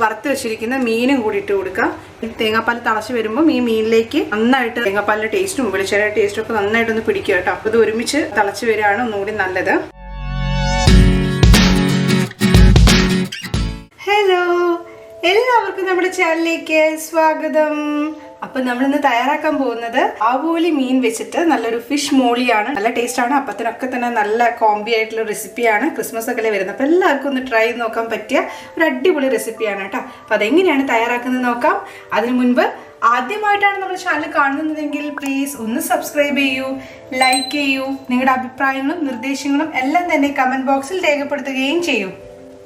വറുത്ത് വെച്ചിരിക്കുന്ന മീനും കൂടി ഇട്ട് കൊടുക്കാം. തേങ്ങാപ്പാൽ തളച്ച് വരുമ്പോൾ ഈ മീനിലേക്ക് നന്നായിട്ട് തേങ്ങാപ്പാലിന്റെ ടേസ്റ്റും വെളിച്ചെണ്ണ ടേസ്റ്റും ഒക്കെ നന്നായിട്ടൊന്ന് പിടിക്കുക കേട്ടോ. അപ്പോൾ ഇത് ഒരുമിച്ച് തളച്ച് വരികയാണ് ഒന്നുകൂടി നല്ലത്. ഹലോ എല്ലാവർക്കും നമ്മുടെ ചാനലിലേക്ക് സ്വാഗതം. അപ്പൊ നമ്മൾ ഇന്ന് തയ്യാറാക്കാൻ പോകുന്നത് ആവോലി മീൻ വെച്ചിട്ട് നല്ലൊരു ഫിഷ് മോളിയാണ്. നല്ല ടേസ്റ്റ് ആണ്. അപ്പത്തിനൊക്കെ തന്നെ നല്ല കോംബി ആയിട്ടുള്ള റെസിപ്പിയാണ് ക്രിസ്മസ് ഒക്കെ വരുന്നത്. അപ്പൊ എല്ലാവർക്കും ഒന്ന് ട്രൈ ചെയ്ത് നോക്കാൻ പറ്റിയ ഒരു അടിപൊളി റെസിപ്പിയാണ് കേട്ടോ. അപ്പൊ അതെങ്ങനെയാണ് തയ്യാറാക്കുന്നത് നോക്കാം. അതിനു മുൻപ് ആദ്യമായിട്ടാണ് നമ്മുടെ ചാനൽ കാണുന്നതെങ്കിൽ പ്ലീസ് ഒന്ന് സബ്സ്ക്രൈബ് ചെയ്യൂ ലൈക്ക് ചെയ്യൂ. നിങ്ങളുടെ അഭിപ്രായങ്ങളും നിർദ്ദേശങ്ങളും എല്ലാം തന്നെ കമന്റ് ബോക്സിൽ രേഖപ്പെടുത്തുകയും ചെയ്യൂ.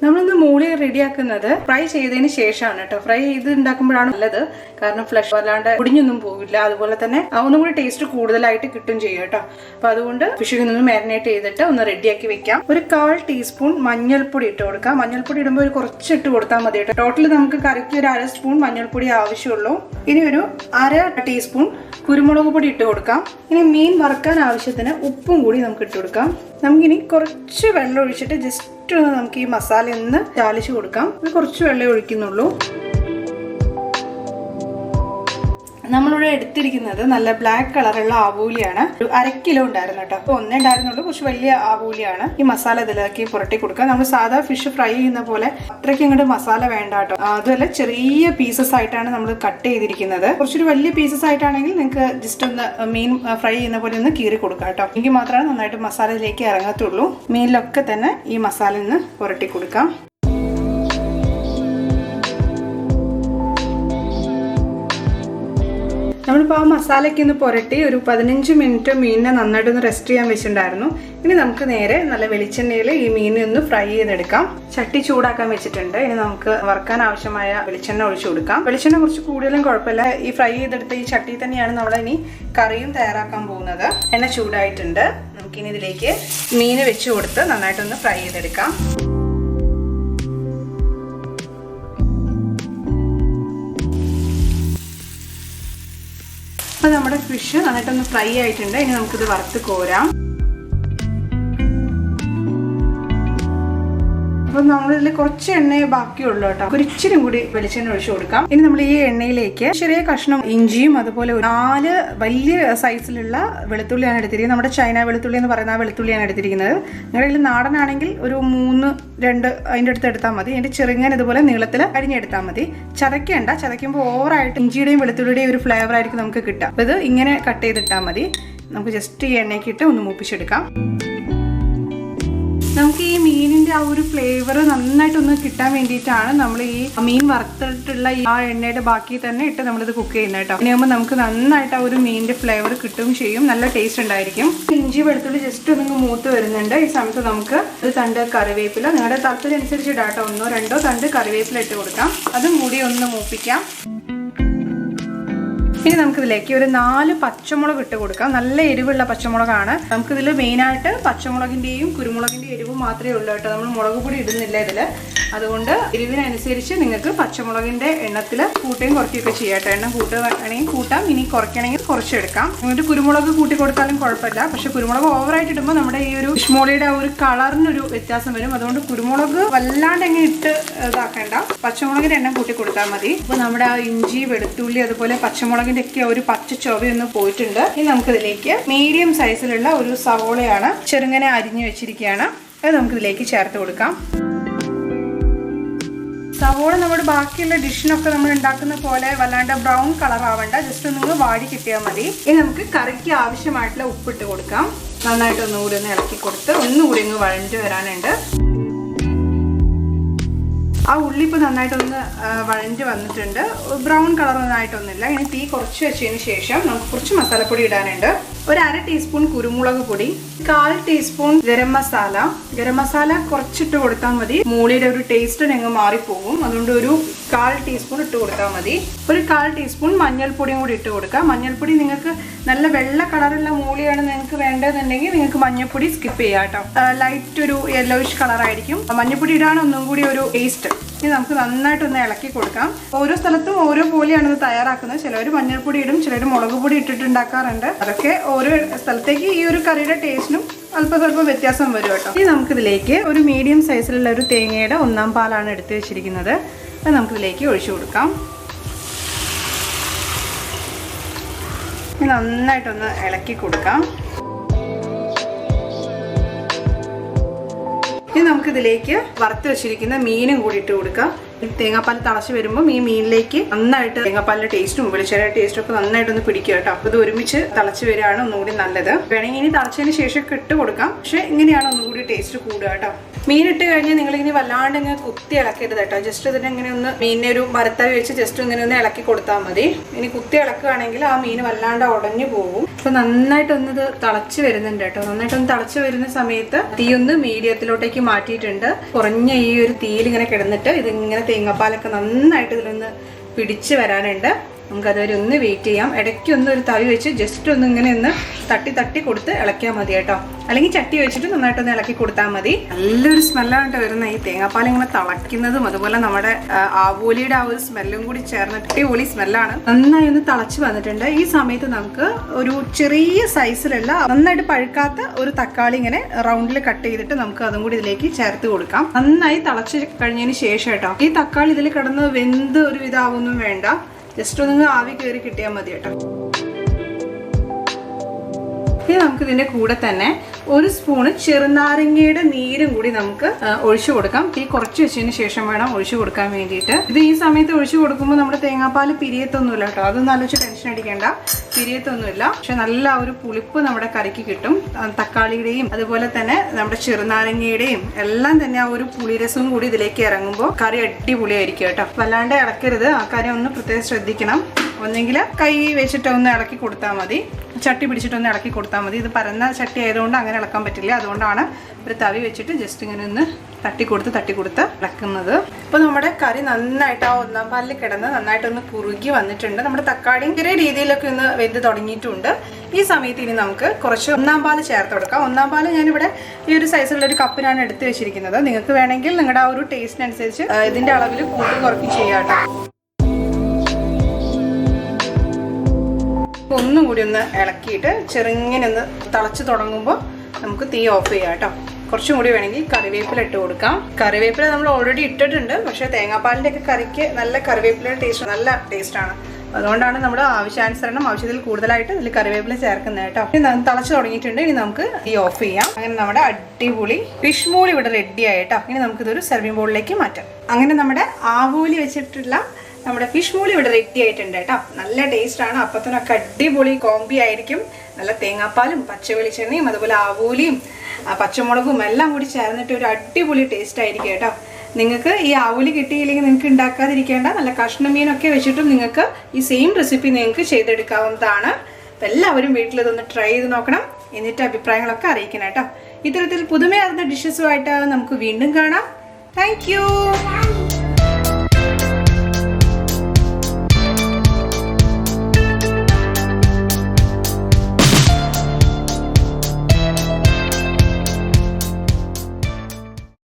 നമ്മളിന്ന് മൂളി റെഡിയാക്കുന്നത് ഫ്രൈ ചെയ്തതിന് ശേഷമാണ് കേട്ടോ ഫ്രൈ ചെയ്ത് ഉണ്ടാക്കുമ്പോഴാണ് നല്ലത്. കാരണം ഫ്ലഷ് വല്ലാണ്ട് കുടിഞ്ഞൊന്നും പോകില്ല അതുപോലെ തന്നെ ഒന്നും കൂടി ടേസ്റ്റ് കൂടുതലായിട്ട് കിട്ടും ചെയ്യും കേട്ടോ അപ്പൊ അതുകൊണ്ട് ഫിഷിൽ നിന്ന് മാരിനേറ്റ് ചെയ്തിട്ട് ഒന്ന് റെഡിയാക്കി വെക്കാം. ഒരു കാൽ ടീസ്പൂൺ മഞ്ഞൾപ്പൊടി ഇട്ട് കൊടുക്കാം. മഞ്ഞൾപ്പൊടി ഇടുമ്പോൾ ഒരു കുറച്ച് ഇട്ട് കൊടുത്താൽ മതി കേട്ടോ ടോട്ടൽ നമുക്ക് കറിക്ക് ഒരു അര സ്പൂൺ മഞ്ഞൾപ്പൊടി ആവശ്യമുള്ളൂ. ഇനി ഒരു അര ടീസ്പൂൺ കുരുമുളക് പൊടി ഇട്ട് കൊടുക്കാം. ഇനി മീൻ വറുക്കാൻ ആവശ്യത്തിന് ഉപ്പും കൂടി നമുക്ക് ഇട്ട് കൊടുക്കാം. നമുക്കിനി കുറച്ച് വെള്ളം ഒഴിച്ചിട്ട് ജസ്റ്റ് ഒന്ന് നമുക്ക് ഈ മസാല ഒന്ന് ചാലിച്ചു കൊടുക്കാം. കുറച്ച് വെള്ളം ഒഴിക്കുന്നുള്ളൂ. നമ്മളിവിടെ എടുത്തിരിക്കുന്നത് നല്ല ബ്ലാക്ക് കളറുള്ള ആവൂലിയാണ്. ഒരു അര കിലോ ഉണ്ടായിരുന്നു കേട്ടോ. അപ്പോൾ ഒന്നേ ഉണ്ടായിരുന്നുള്ളൂ. കുറച്ച് വലിയ ആവൂലിയാണ്. ഈ മസാല ഇതിലാക്കി പുരട്ടി കൊടുക്കുക. നമ്മൾ സാധാ ഫിഷ് ഫ്രൈ ചെയ്യുന്ന പോലെ അത്രയ്ക്ക് ഇങ്ങോട്ട് മസാല വേണ്ട കേട്ടോ. അതുമല്ല ചെറിയ പീസസ് ആയിട്ടാണ് നമ്മൾ കട്ട് ചെയ്തിരിക്കുന്നത്. കുറച്ചൊരു വലിയ പീസസ് ആയിട്ടാണെങ്കിൽ നിങ്ങൾക്ക് ജസ്റ്റ് ഒന്ന് മീൻ ഫ്രൈ ചെയ്യുന്ന പോലെ ഒന്ന് കീറി കൊടുക്കാം കേട്ടോ. എങ്കിൽ മാത്രമേ നന്നായിട്ട് മസാലയിലേക്ക് ഇറങ്ങത്തുള്ളൂ. മീനിലൊക്കെ തന്നെ ഈ മസാല ഒന്ന് പുരട്ടി കൊടുക്കാം. നമ്മളിപ്പോൾ ആ മസാലയ്ക്ക് ഒന്ന് പുരട്ടി ഒരു പതിനഞ്ച് മിനിറ്റ് മീനിനെ നന്നായിട്ടൊന്ന് റെസ്റ്റ് ചെയ്യാൻ വെച്ചിട്ടുണ്ടായിരുന്നു. ഇനി നമുക്ക് നേരെ നല്ല വെളിച്ചെണ്ണയിൽ ഈ മീനിനെ ഒന്ന് ഫ്രൈ ചെയ്തെടുക്കാം. ചട്ടി ചൂടാക്കാൻ വെച്ചിട്ടുണ്ട്. ഇനി നമുക്ക് വറുക്കാൻ ആവശ്യമായ വെളിച്ചെണ്ണ ഒഴിച്ചു കൊടുക്കാം. വെളിച്ചെണ്ണ കുറച്ച് കൂടുതലും കുഴപ്പമില്ല. ഈ ഫ്രൈ ചെയ്തെടുത്ത ഈ ചട്ടി തന്നെയാണ് നമ്മൾ ഇനി കറിയും തയ്യാറാക്കാൻ പോകുന്നത്. എണ്ണ ചൂടായിട്ടുണ്ട്. നമുക്കിനി ഇതിലേക്ക് മീൻ വെച്ച് കൊടുത്ത് നന്നായിട്ടൊന്ന് ഫ്രൈ ചെയ്തെടുക്കാം. അപ്പോൾ നമ്മുടെ ഫിഷ് നന്നായിട്ടൊന്ന് ഫ്രൈ ആയിട്ടുണ്ട്. ഇനി നമുക്കിത് വറുത്ത് കോരാം. അപ്പോൾ നമ്മളിതിൽ കുറച്ച് എണ്ണയെ ബാക്കിയുള്ളൂ കേട്ടോ. ഒരു ഇച്ചിരി കൂടി വെളിച്ചെണ്ണ ഒഴിച്ചു കൊടുക്കാം. ഇനി നമ്മൾ ഈ എണ്ണയിലേക്ക് ചെറിയ കഷ്ണം ഇഞ്ചിയും അതുപോലെ നാല് വലിയ സൈസിലുള്ള വെളുത്തുള്ളിയാണ് എടുത്തിരിക്കുന്നത്. നമ്മുടെ ചൈന വെളുത്തുള്ളി എന്ന് പറയുന്ന വെളുത്തുള്ളിയാണ് എടുത്തിരിക്കുന്നത്. നിങ്ങളുടെ കയ്യിൽ നാടനാണെങ്കിൽ ഒരു മൂന്ന് രണ്ട് അതിന്റെ അടുത്ത് എടുത്താൽ മതി. അതിന്റെ ചെറുങ്ങനെ ഇതുപോലെ നീളത്തിൽ അരിഞ്ഞെടുത്താൽ മതി. ചതയ്ക്കേണ്ട. ചതയ്ക്കുമ്പോൾ ഓവറായിട്ട് ഇഞ്ചിയുടെയും വെളുത്തുള്ളിയുടെയും ഒരു ഫ്ലേവർ ആയിരിക്കും നമുക്ക് കിട്ടുക. അപ്പോൾ ഇത് ഇങ്ങനെ കട്ട് ചെയ്തിട്ടാൽ മതി. നമുക്ക് ജസ്റ്റ് ഈ എണ്ണയ്ക്ക് ഇട്ട് ഒന്ന് മൂപ്പിച്ചെടുക്കാം. ആ ഒരു ഫ്ലേവർ നന്നായിട്ടൊന്ന് കിട്ടാൻ വേണ്ടിയിട്ടാണ് നമ്മൾ ഈ മീൻ വറുത്തിട്ടുള്ള ആ എണ്ണയുടെ ബാക്കി തന്നെ ഇട്ട് നമ്മളിത് കുക്ക് ചെയ്യുന്നത് കേട്ടോ. ഇനിയാകുമ്പോൾ നമുക്ക് നന്നായിട്ട് ആ ഒരു മീനിന്റെ ഫ്ലേവർ കിട്ടും ചെയ്യും. നല്ല ടേസ്റ്റ് ഉണ്ടായിരിക്കും. ഇഞ്ചി വെളുത്തുള്ളി ജസ്റ്റ് ഒന്ന് മൂത്ത് വരുന്നുണ്ട്. ഈ സമയത്ത് നമുക്ക് ഒരു തണ്ട് കറിവേപ്പില. നിങ്ങളുടെ താല്പര്യമനുസരിച്ച് ഇടാട്ടോ. ഒന്നോ രണ്ടോ തണ്ട് കറിവേപ്പില ഇട്ട് കൊടുക്കാം. അതും കൂടി ഒന്ന് മൂപ്പിക്കാം. ഇനി നമുക്കിതിലേക്ക് ഒരു നാല് പച്ചമുളക് ഇട്ട് കൊടുക്കാം. നല്ല എരിവുള്ള പച്ചമുളകാണ്. നമുക്കിതിൽ മെയിനായിട്ട് പച്ചമുളകിന്റെയും കുരുമുളകിന്റെയും എരിവ് മാത്രമേ ഉള്ളൂ കേട്ടോ. നമ്മൾ മുളക് പൊടി ഇടുന്നില്ല ഇതിൽ അതുകൊണ്ട് എരിവിനനുസരിച്ച് നിങ്ങൾക്ക് പച്ചമുളകിന്റെ എണ്ണത്തിൽ കൂട്ടുകയും കുറയ്ക്കുകയൊക്കെ ചെയ്യാം കേട്ടോ. എണ്ണം കൂട്ടുകയാണെങ്കിൽ കൂട്ടാം ഇനി കുറയ്ക്കണമെങ്കിൽ കുറച്ചെടുക്കാം. എന്നിട്ട് കുരുമുളക് കൂട്ടി കൊടുത്താലും കുഴപ്പമില്ല. പക്ഷെ കുരുമുളക് ഓവറായിട്ട് ഇടുമ്പോൾ നമ്മുടെ ഈ ഒരു ഇഷ്മോളിയുടെ ആ ഒരു കളറിനൊരു വ്യത്യാസം വരും. അതുകൊണ്ട് കുരുമുളക് വല്ലാണ്ട് അങ്ങ് ഇട്ട് ഇതാക്കേണ്ട. പച്ചമുളകിന്റെ എണ്ണം കൂട്ടി കൊടുത്താൽ മതി. അപ്പോൾ നമ്മുടെ ആ ഇഞ്ചി വെളുത്തുള്ളി അതുപോലെ പച്ചമുളകിന്റെ ഒക്കെ ഒരു പച്ച ചൊവയൊന്ന് പോയിട്ടുണ്ട്. ഇനി നമുക്കിതിലേക്ക് മീഡിയം സൈസിലുള്ള ഒരു സവോളയാണ് ചെറുങ്ങനെ അരിഞ്ഞു വെച്ചിരിക്കുകയാണ്. അത് നമുക്കിതിലേക്ക് ചേർത്ത് കൊടുക്കാം. സവോള നമ്മുടെ ബാക്കിയുള്ള ഡിഷിനൊക്കെ നമ്മൾ ഉണ്ടാക്കുന്ന പോലെ വല്ലാണ്ട് ബ്രൗൺ കളർ ആവണ്ട. ജസ്റ്റ് ഒന്ന് വാടി കിട്ടിയാൽ മതി. ഇനി നമുക്ക് കറിക്ക് ആവശ്യമായിട്ടുള്ള ഉപ്പിട്ട് കൊടുക്കാം. നന്നായിട്ട് ഒന്നുകൂടി ഒന്ന് ഇളക്കി കൊടുത്ത് ഒന്നുകൂടി ഒന്ന് വഴഞ്ഞു വരാനുണ്ട്. ആ ഉള്ളി ഇപ്പോൾ നന്നായിട്ടൊന്ന് വഴഞ്ഞ് വന്നിട്ടുണ്ട്. ബ്രൗൺ കളർ നന്നായിട്ടൊന്നുമില്ല ഇനി തീ കുറച്ച് വെച്ചതിന് ശേഷം നമുക്ക് കുറച്ച് മസാലപ്പൊടി ഇടാനുണ്ട്. ഒരു അര ടീസ്പൂൺ കുരുമുളക് പൊടി കാൽ ടീസ്പൂൺ ഗരം മസാല. ഗരം മസാല കുറച്ചിട്ട് കൊടുത്താൽ മതി. മൂളിയുടെ ഒരു ടേസ്റ്റ് ഞങ്ങൾ മാറിപ്പോകും അതുകൊണ്ട് ഒരു കാൽ ടീസ്പൂൺ ഇട്ട് കൊടുത്താൽ മതി. ഒരു കാൽ ടീസ്പൂൺ മഞ്ഞൾപ്പൊടിയും കൂടി ഇട്ട് കൊടുക്കാം മഞ്ഞൾപ്പൊടി നിങ്ങൾക്ക് നല്ല വെള്ള കളറുള്ള മൂളിയാണ് നിങ്ങൾക്ക് വേണ്ടതെന്നുണ്ടെങ്കിൽ നിങ്ങൾക്ക് മഞ്ഞൾപ്പൊടി സ്കിപ്പ് ചെയ്യാം കേട്ടോ. ലൈറ്റ് ഒരു യെല്ലോയിഷ് കളറായിരിക്കും മഞ്ഞൾപ്പൊടി ഇടാണ് ഒന്നും കൂടി ഒരു ടേസ്റ്റ് ഇനി നമുക്ക് നന്നായിട്ടൊന്ന് ഇളക്കി കൊടുക്കാം. ഓരോ സ്ഥലത്തും ഓരോ പോലെയാണ് ഇത് തയ്യാറാക്കുന്നത്. ചിലർ മഞ്ഞൾപ്പൊടി ഇടും ചിലർ മുളക് പൊടി ഇട്ടിട്ടുണ്ടാക്കാറുണ്ട്. അതൊക്കെ ഓരോ സ്ഥലത്തേക്ക് ഈ ഒരു കറിയുടെ ടേസ്റ്റിനും അല്പം സ്വല്പം വ്യത്യാസം വരും കേട്ടോ. ഇനി നമുക്കിതിലേക്ക് ഒരു മീഡിയം സൈസിലുള്ള ഒരു തേങ്ങയുടെ ഒന്നാം പാലാണ് എടുത്തു വെച്ചിരിക്കുന്നത്. അത് നമുക്കിതിലേക്ക് ഒഴിച്ചു കൊടുക്കാം. നന്നായിട്ടൊന്ന് ഇളക്കി കൊടുക്കാം. ഇനി നമുക്കിതിലേക്ക് വറുത്ത് വെച്ചിരിക്കുന്ന മീനും കൂടി ഇട്ട് കൊടുക്കാം. തേങ്ങാപ്പാൽ തിളച്ച് വരുമ്പോൾ ഈ മീനിലേക്ക് നന്നായിട്ട് തേങ്ങാപ്പാലിന്റെ ടേസ്റ്റും വെളിച്ചെണ്ണ ടേസ്റ്റും ഒക്കെ നന്നായിട്ട് ഒന്ന് പിടിക്കുക കേട്ടോ. ഇത് ഒരുമിച്ച് തിളച്ച് വരികയാണ് ഒന്നുകൂടി നല്ലത്. വേണമെങ്കിൽ ഇനി തിളച്ചതിന് ശേഷം ഇട്ട് കൊടുക്കാം. പക്ഷെ ഇങ്ങനെയാണ് ഒന്നുകൂടി ടേസ്റ്റ് കൂടുക കേട്ടോ. കഴിഞ്ഞാൽ നിങ്ങൾ ഇങ്ങനെ വല്ലാണ്ട് ഇങ്ങനെ കുത്തി ഇളക്കരുത് കേട്ടോ. ജസ്റ്റ് ഇതിനെ ഇങ്ങനെ ഒന്ന് മീനിനെ ഒരു മരത്തവി വെച്ച് ജസ്റ്റ് ഇങ്ങനെ ഒന്ന് ഇളക്കി കൊടുത്താൽ മതി. ഇനി കുത്തി ഇളക്കുകയാണെങ്കിൽ ആ മീൻ വല്ലാണ്ട് ഉടഞ്ഞു പോകും. അപ്പൊ നന്നായിട്ടൊന്ന് ഇത് തിളച്ച് വരുന്നുണ്ട് കേട്ടോ. നന്നായിട്ടൊന്ന് തിളച്ച് വരുന്ന സമയത്ത് തീ ഒന്ന് മീഡിയത്തിലോട്ടേക്ക് മാറ്റിയിട്ടുണ്ട്. കുറഞ്ഞ ഈ ഒരു തീയിൽ ഇങ്ങനെ കിടന്നിട്ട് ഇതിങ്ങനെ തേങ്ങാപ്പാലൊക്കെ നന്നായിട്ട് ഇതിലൊന്ന് പിടിച്ച് വരാനുണ്ട്. നമുക്ക് അതുവരെ ഒന്ന് വെയിറ്റ് ചെയ്യാം. ഇടയ്ക്ക് ഒന്ന് ഒരു തവി വെച്ച് ജസ്റ്റ് ഒന്ന് ഇങ്ങനെ ഒന്ന് തട്ടി തട്ടി കൊടുത്ത് ഇളക്കിയാൽ മതി കേട്ടോ. അല്ലെങ്കിൽ ചട്ടി വെച്ചിട്ട് നന്നായിട്ടൊന്ന് ഇളക്കി കൊടുത്താൽ മതി. നല്ലൊരു സ്മെല്ലാണ് വരുന്ന ഈ തേങ്ങാപ്പാൽ ഇങ്ങനെ തിളയ്ക്കുന്നതും അതുപോലെ നമ്മുടെ ആവോലിയുടെ ആ ഒരു സ്മെല്ലും കൂടി ചേർന്ന് അടിപൊളി സ്മെല്ലാണ് നന്നായി ഒന്ന് തിളച്ച് വന്നിട്ടുണ്ട്. ഈ സമയത്ത് നമുക്ക് ഒരു ചെറിയ സൈസിലുള്ള നന്നായിട്ട് പഴുക്കാത്ത ഒരു തക്കാളി ഇങ്ങനെ റൗണ്ടിൽ കട്ട് ചെയ്തിട്ട് നമുക്ക് അതും കൂടി ഇതിലേക്ക് ചേർത്ത് കൊടുക്കാം. നന്നായി തിളച്ച് കഴിഞ്ഞതിന് ശേഷം കേട്ടോ. ഈ തക്കാളി ഇതിൽ കിടന്ന് വെന്ത് ഒരു ഇതാവൊന്നും വേണ്ട. ജസ്റ്റ് ഒന്ന് ആവി കയറി കിട്ടിയാൽ മതി കേട്ടോ. ഇനി നമുക്ക് ഇതിന്റെ കൂടെ തന്നെ ഒരു സ്പൂണ് ചെറുനാരങ്ങയുടെ നീരും കൂടി നമുക്ക് ഒഴിച്ചു കൊടുക്കാം. ഈ കുറച്ച് വെച്ചതിന് ശേഷം വേണം ഒഴിച്ചു കൊടുക്കാൻ വേണ്ടിയിട്ട്. ഇത് ഈ സമയത്ത് ഒഴിച്ചു കൊടുക്കുമ്പോൾ നമ്മുടെ തേങ്ങാപ്പാൽ പിരിയത്തൊന്നുമില്ല കേട്ടോ. അതൊന്നും ആലോചിച്ച് ടെൻഷൻ അടിക്കേണ്ട. പിരിയത്തൊന്നുമില്ല. പക്ഷെ നല്ല ഒരു പുളിപ്പ് നമ്മുടെ കറിക്ക് കിട്ടും. തക്കാളിയുടെയും അതുപോലെ തന്നെ നമ്മുടെ ചെറുനാരങ്ങയുടെയും എല്ലാം തന്നെ ആ ഒരു പുളിരസവും കൂടി ഇതിലേക്ക് ഇറങ്ങുമ്പോൾ കറി അടിപൊളിയായിരിക്കും കേട്ടോ. വല്ലാണ്ട് ഇളക്കരുത്. ആ കാര്യം ഒന്ന് പ്രത്യേകം ശ്രദ്ധിക്കണം. ഒന്നെങ്കിൽ കൈ വെച്ചിട്ട് ഒന്ന് ഇളക്കി കൊടുത്താൽ മതി. ചട്ടി പിടിച്ചിട്ടൊന്ന് ഇളക്കി കൊടുത്താൽ മതി. ഇത് പരന്ന ചട്ടി ആയതുകൊണ്ട് അങ്ങനെ ഇളക്കാൻ പറ്റില്ല. അതുകൊണ്ടാണ് ഒരു തവി വെച്ചിട്ട് ജസ്റ്റ് ഇങ്ങനെ ഒന്ന് തട്ടി കൊടുത്ത് തട്ടി കൊടുത്ത് ഇളക്കുന്നത്. ഇപ്പൊ നമ്മുടെ കറി നന്നായിട്ട് ആ ഒന്നാം പാലിൽ കിടന്ന് നന്നായിട്ടൊന്ന് കുറുകി വന്നിട്ടുണ്ട്. നമ്മുടെ തക്കാളിയും ചെറിയ രീതിയിലൊക്കെ ഒന്ന് വെന്ത് തുടങ്ങിയിട്ടുണ്ട്. ഈ സമയത്ത് ഇനി നമുക്ക് കുറച്ച് ഒന്നാം പാൽ ചേർത്ത് കൊടുക്കാം. ഒന്നാം പാൽ ഞാനിവിടെ ഈ ഒരു സൈസുള്ള ഒരു കപ്പിനാണ് എടുത്ത് വെച്ചിരിക്കുന്നത്. നിങ്ങൾക്ക് വേണമെങ്കിൽ നിങ്ങളുടെ ആ ഒരു ടേസ്റ്റിനനുസരിച്ച് ഇതിന്റെ അളവിൽ കൂട്ടി കുറയ്ക്കും ചെയ്യാം കേട്ടോ. അപ്പൊ ഒന്നും കൂടി ഒന്ന് ഇളക്കിയിട്ട് ചെറുങ്ങനെ ഒന്ന് തിളച്ച് തുടങ്ങുമ്പോൾ നമുക്ക് തീ ഓഫ് ചെയ്യാം കേട്ടോ. കുറച്ചും കൂടി വേണമെങ്കിൽ കറിവേപ്പില ഇട്ട് കൊടുക്കാം. കറിവേപ്പില നമ്മൾ ഓൾറെഡി ഇട്ടിട്ടുണ്ട്. പക്ഷേ തേങ്ങാപ്പാലിന്റെ ഒക്കെ കറിക്ക് നല്ല കറിവേപ്പില ടേസ്റ്റ് നല്ല ടേസ്റ്റാണ് അതുകൊണ്ടാണ് നമ്മൾ ആവശ്യാനുസരണം ആവശ്യത്തിൽ കൂടുതലായിട്ട് ഇതിൽ കറിവേപ്പില ചേർക്കുന്നത് കേട്ടോ. ഇനി തിളച്ച് തുടങ്ങിയിട്ടുണ്ട്. ഇനി നമുക്ക് ഈ ഓഫ് ചെയ്യാം. അങ്ങനെ നമ്മുടെ അടിപൊളി ഫിഷ് മോളി ഇവിടെ റെഡി ആയിട്ടോ ഇനി നമുക്കിതൊരു സെർവിംഗ് ബോളിലേക്ക് മാറ്റാം. അങ്ങനെ നമ്മുടെ ആവൂലി വെച്ചിട്ടുള്ള നമ്മുടെ ഫിഷ് മൂളി ഇവിടെ റെഡി ആയിട്ടുണ്ട് കേട്ടോ. നല്ല ടേസ്റ്റ് ആണ്. അപ്പത്തിനൊക്കെ അടിപൊളി കോമ്പി ആയിരിക്കും. നല്ല തേങ്ങാപ്പാലും പച്ചവെളിച്ചെണ്ണയും അതുപോലെ ആവൂലിയും പച്ചമുളകും എല്ലാം കൂടി ചേർന്നിട്ട് ഒരു അടിപൊളി ടേസ്റ്റ് ആയിരിക്കും കേട്ടോ. നിങ്ങൾക്ക് ഈ ആവൂലി കിട്ടിയില്ലെങ്കിൽ നിങ്ങൾക്ക് ഉണ്ടാക്കാതിരിക്കേണ്ട നല്ല കഷ്ണമീനൊക്കെ വെച്ചിട്ടും നിങ്ങൾക്ക് ഈ സെയിം റെസിപ്പി നിങ്ങൾക്ക് ചെയ്തെടുക്കാവുന്നതാണ്. അപ്പം എല്ലാവരും വീട്ടിൽ ഇതൊന്ന് ട്രൈ ചെയ്ത് നോക്കണം. എന്നിട്ട് അഭിപ്രായങ്ങളൊക്കെ അറിയിക്കണം കേട്ടോ. ഇത്തരത്തിൽ പുതുമയാർന്ന ഡിഷസുമായിട്ട് നമുക്ക് വീണ്ടും കാണാം. താങ്ക്